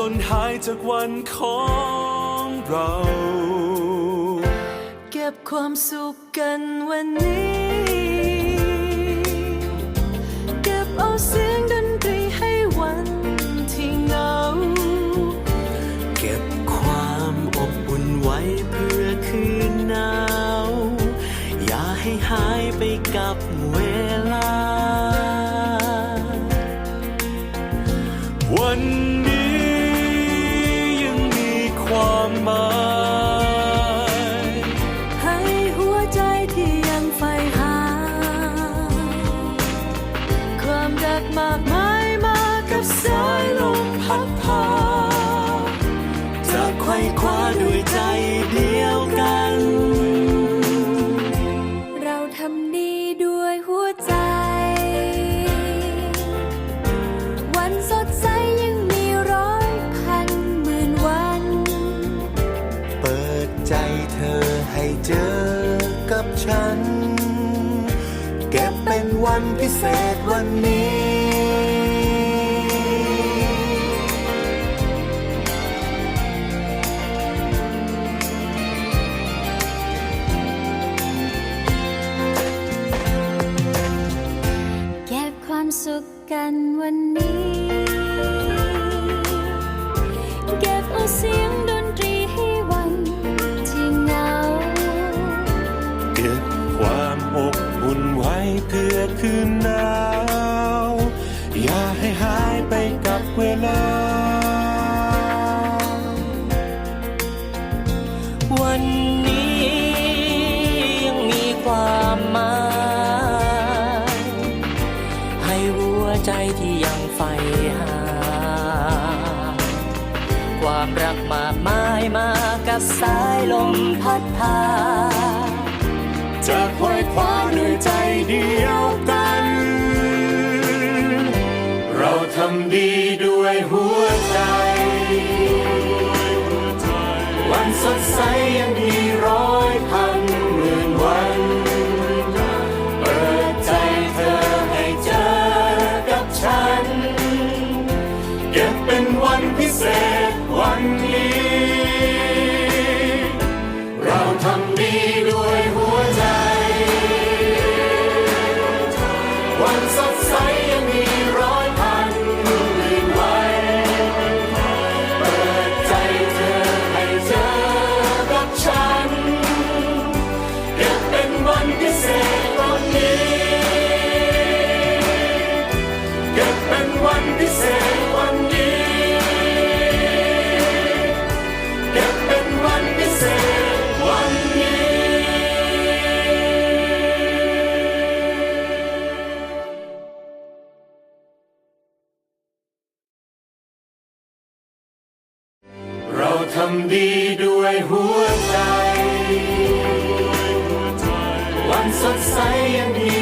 หล่นหายจากวันของเรา เก็บความสุขกันวันนี้ เก็บเอาเสียงดนตรีให้วันที่เหงา เก็บความอบอุ่นไว้เพื่อคืนหนาว อย่าให้หายไปกับเวลา วัน กับฉัน เก็บเป็นวันพิเศษวันนี้ เก็บความสุขกันวันนี้ เพื่อคืนหนาว อย่าให้หายไปกับเวลา วันนี้ยังมีความหมายให้หัวใจที่ยังใฝ่หา ความรักมากมายมากับสายลมพัดพา จะคอยคว้าด้วยใจเดียวกัน เราทำดีด้วยหัวใจ วันสดใสยังมีร้อยพันหมื่นวัน เปิดใจเธอให้เจอกับฉัน เก็บเป็นวันพิเศษ ทำดีด้วยหัวใจ วันสดใสยังมี